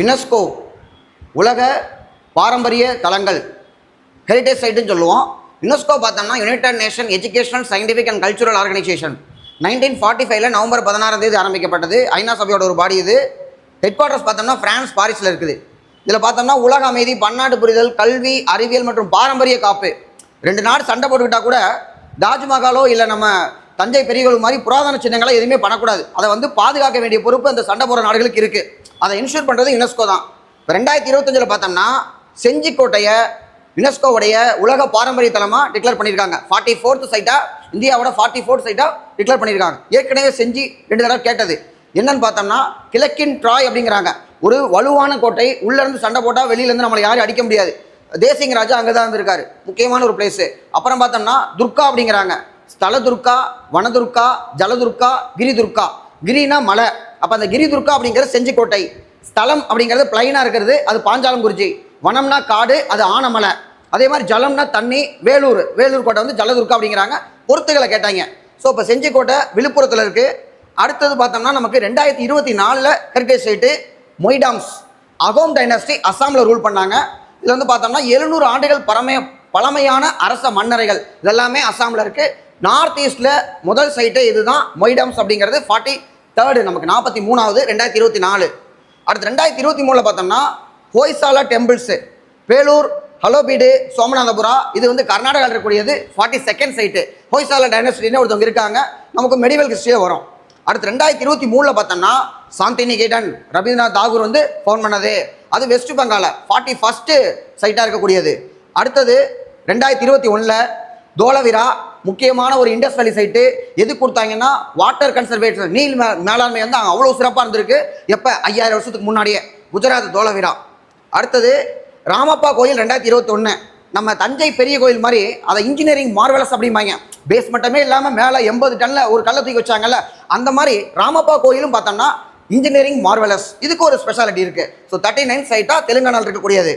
UNESCO உலக பாரம்பரிய தலங்கள் ஹெரிட்டேஜ் சைட்டுன்னு சொல்லுவோம். யுனெஸ்கோ பார்த்தோம்னா United Nation Educational Scientific and Cultural Organisation nineteen forty ஃபைவ்ல நவம்பர் பதினாறாம் தேதி ஆரம்பிக்கப்பட்டது. ஐநா சபையோட ஒரு பாடி இது. ஹெட் குவார்ட்டர்ஸ் பார்த்தோம்னா ஃப்ரான்ஸ் பாரிஸில் இருக்குது. இதில் பார்த்தோம்னா உலக அமைதி பன்னாட்டு புரிதல் கல்வி அறிவியல் மற்றும் பாரம்பரிய காப்பு. ரெண்டு நாடு சண்டை போட்டுக்கிட்டால் கூட தாஜ்மஹாலோ இல்லை நம்ம தஞ்சை பெரியகோள் மாதிரி புராதன சின்னங்களை எதுவுமே பண்ணக்கூடாது. அதை வந்து பாதுகாக்க வேண்டிய பொறுப்பு அந்த சண்டை போகிற நாடுகளுக்கு இருக்குது அதை இன்ஷூர் பண்ணுறது யுனெஸ்கோ தான். இப்போ ரெண்டாயிரத்தி இருபத்தஞ்சில் பார்த்தோம்னா செஞ்சிக்கோட்டையை யுனெஸ்கோவுடைய உலக பாரம்பரிய தலமாக டிக்ளேர் பண்ணியிருக்காங்க. ஃபார்ட்டி ஃபோர்த் சைட்டாக இந்தியாவோட ஃபார்ட்டி ஃபோர்த் சைட்டாக டிக்ளேர் பண்ணியிருக்காங்க. ஏற்கனவே செஞ்சு ரெண்டு தடவை கேட்டது. என்னன்னு பார்த்தோம்னா கிழக்கின் ட்ராய் அப்படிங்கிறாங்க. ஒரு வலுவான கோட்டை உள்ளேருந்து சண்டை போட்டால் வெளியிலேருந்து நம்மளை யாரும் அடிக்க முடியாது. தேசிங் ராஜா அங்கே தான் இருந்திருக்காரு. முக்கியமான ஒரு பிளேஸு அப்புறம் பார்த்தோம்னா துர்கா அப்படிங்கிறாங்க. ஸ்தல துர்கா வனதுர்கா ஜலதுர்கா கிரி துர்கா கிரினா மலை. அப்போ அந்த கிரி துர்கா அப்படிங்கிறது செஞ்சிக்கோட்டை. ஸ்தலம் அப்படிங்கிறது பிளைனாக இருக்கிறது அது பாஞ்சாலங்குறிச்சி. வனம்னா காடு அது ஆனமலை. அதே மாதிரி ஜலம்னா தண்ணி வேலூர். வேலூர் கோட்டை வந்து ஜலதுர்கா அப்படிங்கிறாங்க. பொருத்துகளை கேட்டாங்க. ஸோ இப்போ செஞ்சிக்கோட்டை விழுப்புரத்தில் இருக்குது அடுத்தது பார்த்தோம்னா நமக்கு ரெண்டாயிரத்தி இருபத்தி நாலில் heritage site Moidams Ahom dynasty அஸ்ஸாமில் ரூல் பண்ணாங்க. இதில் வந்து பார்த்தோம்னா எழுநூறு ஆண்டுகள் பழமைய பழமையான அரச மன்னரைகள். இதெல்லாமே அஸ்ஸாமில் இருக்குது நார்த் ஈஸ்டில் முதல் சைட்டு இதுதான் மொய்டாம்ஸ் அப்படிங்கிறது. ஃபார்ட்டி தேர்டு நமக்கு நாற்பத்தி மூணாவது ரெண்டாயிரத்தி இருபத்தி நாலு. அடுத்து ரெண்டாயிரத்தி இருபத்தி மூணில் பார்த்தோம்னா ஹோய்சாலா டெம்பிள்ஸு வேலூர் ஹலோபீடு சோமநாதபுரா இது வந்து கர்நாடகாவில் இருக்கக்கூடியது ஃபார்ட்டி செகண்ட் சைட்டு ஹோய்சாலா டைனஸ்டின்னு ஒருத்தவங்க இருக்காங்க. நமக்கு மெடிவல் ஹிஸ்ட்ரியே வரும். அடுத்து ரெண்டாயிரத்தி இருபத்தி மூணில் பார்த்தோம்னா சாந்தினிகேதன் ரவீந்திரநாத் தாகூர் வந்து ஃபோன் பண்ணது. அது வெஸ்ட் பெங்கால ஃபார்ட்டி ஃபஸ்ட்டு சைட்டாக இருக்கக்கூடியது. அடுத்தது ரெண்டாயிரத்தி இருபத்தி ஒன்றில் தோலவிரா முக்கியமான ஒரு இண்டஸ்ட்ரியல் சைட்டு எது கொடுத்தாங்கன்னா வாட்டர் கன்சர்வேஷன் நீர் மே மேலாண்மை வந்து அங்கே அவ்வளோ சிறப்பாக இருந்திருக்கு. எப்போ? ஐயாயிரம் வருஷத்துக்கு முன்னாடியே. குஜராத் தோலவிரா அடுத்தது ராமப்பா கோயில் ரெண்டாயிரத்தி இருபத்தொன்று நம்ம தஞ்சை பெரிய கோயில் மாதிரி அதை இன்ஜினியரிங் மார்வலஸ் அப்படிம்பாங்க. பேஸ் மட்டுமே இல்லாமல் மேலே எண்பது டன்னில் ஒரு கல்லை தூக்கி வச்சாங்கல்ல அந்த மாதிரி ராமப்பா கோயிலும் பார்த்தோம்னா இன்ஜினியரிங் மார்வலஸ் இதுக்கு ஒரு ஸ்பெஷாலிட்டி இருக்குது ஸோ தேர்ட்டி நைன் சைட்டாக தெலுங்கானாவில் இருக்கக்கூடியது.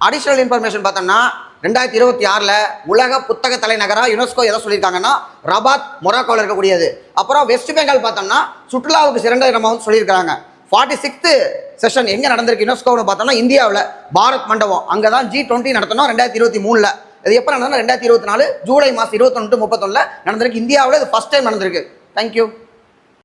அடிஷ்னல் இன்ஃபர்மேஷன் பார்த்தோம்னா ரெண்டாயிரத்தி இருபத்தி ஆறில் உலக புத்தக தலைநகராக யுனெஸ்கோ எதை சொல்லியிருக்காங்கன்னா ரபாத் மொராக்கோவில் இருக்கக்கூடியது. அப்புறம் வெஸ்ட் பெங்கால் பார்த்தோம்னா சுற்றுலாவுக்கு சிறந்த இடமாகவும் வந்து சொல்லியிருக்காங்க ஃபார்ட்டி சிக்ஸ்த்து செஷன் எங்கே நடந்திருக்கு யுனெஸ்கோன்னு பார்த்தோம்னா இந்தியாவில் பாரத் மண்டபம். அங்கே தான் ஜி டுவெண்ட்டி நடத்தணும் ரெண்டாயிரத்தி இருபத்தி மூணில். இது எப்போ நடந்ததுன்னா ரெண்டாயிரத்தி இருபத்தி நாலு ஜூலை மாதம் இருபத்தொன்று முப்பத்தொன்னில் நடந்திருக்கு. இந்தியாவில் இது ஃபஸ்ட் டைம் நடந்திருக்கு. தேங்க்யூ